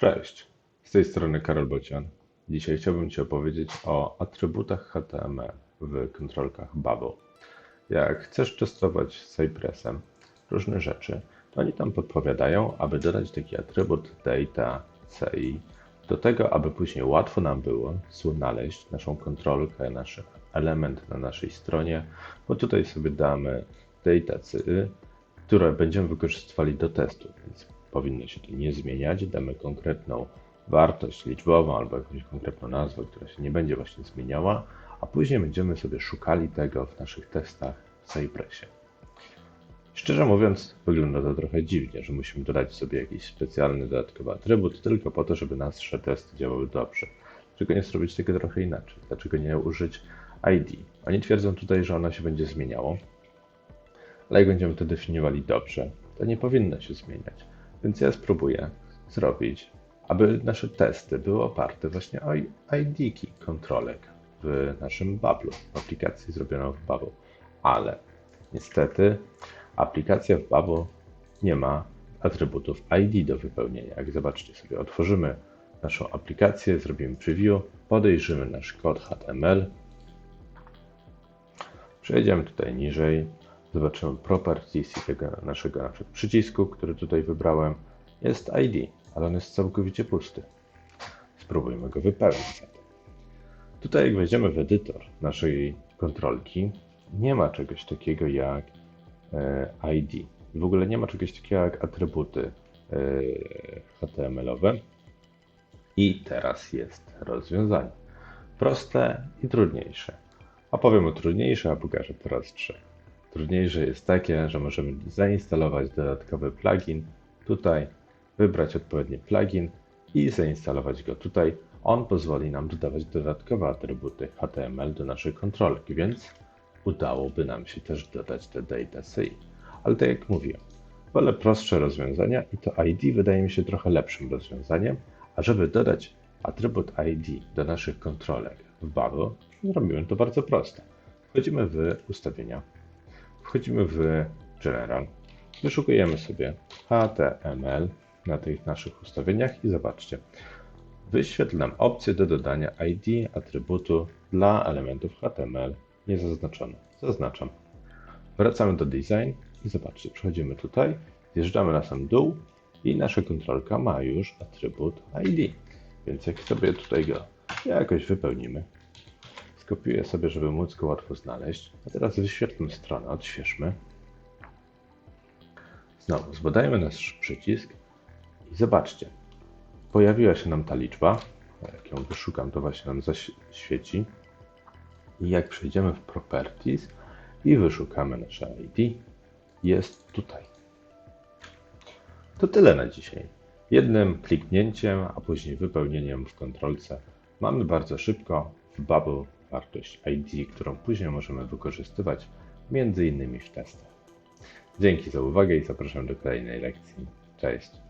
Cześć, z tej strony Karol Bocian. Dzisiaj chciałbym Ci opowiedzieć o atrybutach HTML w kontrolkach Bubble. Jak chcesz testować z Cypressem różne rzeczy, to oni tam podpowiadają, aby dodać taki atrybut data CI do tego, aby później łatwo nam było znaleźć naszą kontrolkę, nasz element na naszej stronie, bo tutaj sobie damy data CI, które będziemy wykorzystywali do testu, więc powinno się to nie zmieniać. Damy konkretną wartość liczbową albo jakąś konkretną nazwę, która się nie będzie właśnie zmieniała, a później będziemy sobie szukali tego w naszych testach w Cypressie. Szczerze mówiąc, wygląda to trochę dziwnie, że musimy dodać sobie jakiś specjalny dodatkowy atrybut tylko po to, żeby nasze testy działały dobrze. Dlaczego nie zrobić tego trochę inaczej? Dlaczego nie użyć ID? Oni twierdzą tutaj, że ono się będzie zmieniało, ale jak będziemy to definiowali dobrze, to nie powinno się zmieniać. Więc ja spróbuję zrobić, aby nasze testy były oparte właśnie o ID-ki kontrolek w naszym Bablu, w aplikacji zrobioną w Bablu. Ale niestety aplikacja w Bablu nie ma atrybutów ID do wypełnienia. Jak zobaczcie sobie, otworzymy naszą aplikację, zrobimy preview, podejrzymy nasz kod HTML, przejdziemy tutaj niżej, zobaczymy properties tego naszego na przykład przycisku, który tutaj wybrałem. Jest ID, ale on jest całkowicie pusty. Spróbujmy go wypełnić. Tutaj jak wejdziemy w edytor naszej kontrolki, nie ma czegoś takiego jak e, ID. W ogóle nie ma czegoś takiego jak atrybuty e, HTML-owe. I teraz jest rozwiązanie. Proste i trudniejsze. Opowiem o trudniejsze, a pokażę teraz trzech. Trudniejsze jest takie, że możemy zainstalować dodatkowy plugin tutaj, wybrać odpowiedni plugin i zainstalować go tutaj. On pozwoli nam dodawać dodatkowe atrybuty HTML do naszej kontrolki, więc udałoby nam się też dodać te data CI. Ale tak jak mówiłem, wolę prostsze rozwiązania i to ID wydaje mi się trochę lepszym rozwiązaniem, a żeby dodać atrybut ID do naszych kontrolek w Babel, zrobiłem to bardzo prosto. Wchodzimy w ustawienia, wchodzimy w General, wyszukujemy sobie HTML na tych naszych ustawieniach i zobaczcie, wyświetl nam opcję do dodania ID atrybutu dla elementów HTML niezaznaczone. Zaznaczam. Wracamy do design i zobaczcie, przechodzimy tutaj, zjeżdżamy na sam dół i nasza kontrolka ma już atrybut ID. Więc jak sobie tutaj go jakoś wypełnimy, skopiuję sobie, żeby móc go łatwo znaleźć. A teraz wyświetlmy stronę, odświeżmy. Znowu zbadajmy nasz przycisk i zobaczcie, pojawiła się nam ta liczba. Jak ją wyszukam, to właśnie nam zaświeci. I jak przejdziemy w Properties i wyszukamy nasze ID, jest tutaj. To tyle na dzisiaj. Jednym kliknięciem, a później wypełnieniem w kontrolce mamy bardzo szybko w Bubble wartość ID, którą później możemy wykorzystywać m.in. w testach. Dzięki za uwagę i zapraszam do kolejnej lekcji. Cześć!